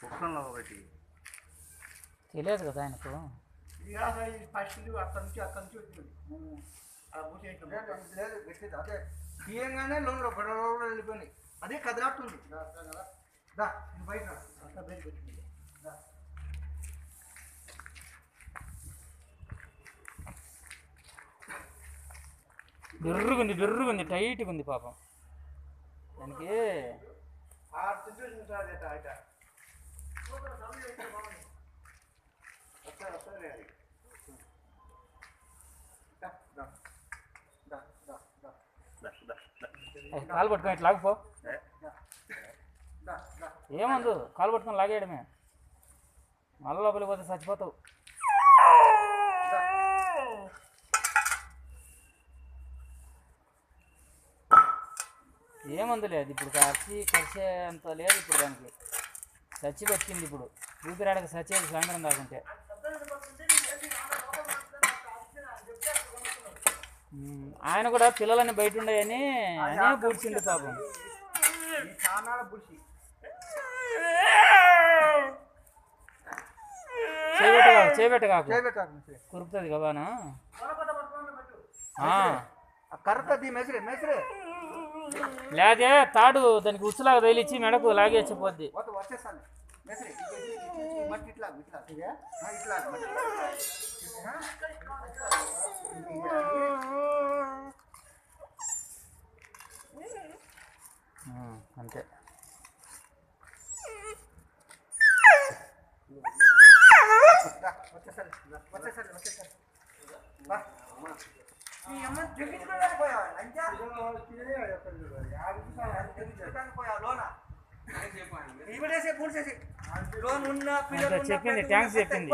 కుక్కల్లో ఒకటి. తెలియదు కదా ఆయనకు. ఫస్ట్ అక్కడి నుంచి అక్కడి నుంచి వచ్చింది. అదే. తీయంగానే లోన్లో గొడవలో వెళ్ళిపోయినాయి అదే కదలాడుతుంది. దా, బయట రా. అంతా బయటకు వచ్చింది దా. బిర్రుగుంది బిర్రుగుంది టైట్గా ఉంది పాపం. దానికి ఆ సిచ్యువేషన్ సార్ అయితే అయితే వస్తారు వస్తారు అది దా, దా. దా, దా, దా. దా, దా, దా. ఏ, కాలు పట్టుకొని ఇట్లా లాగిపో ఏమందు? కాలు పట్టుకొని లాగేయడమే. మళ్ళీ లోపలికి పోతే చచ్చిపోతావు. ఏమందు లేదు ఇప్పుడు ఖర్చు ఖర్చే అంత లేదు ఇప్పుడు దానికి. చచ్చి బతికింది ఇప్పుడు. ఊపిరాడక చచ్చేది సాయంత్రం దాకుంటే ఆయన కూడా పిల్లలని బయట ఉండేయని అనే పూడ్చింది పాపం. ఆ. కర్రది మెసిరే మెసిరే. లేదే తాడు దానికి ఉచ్చులాగా తగిలిచ్చి మెడకు లాగేసిపోద్ది ఇట్లా ఇట్లా ఇట్లా ఉన్న చెప్పింది, ఉన్న చెప్పింది.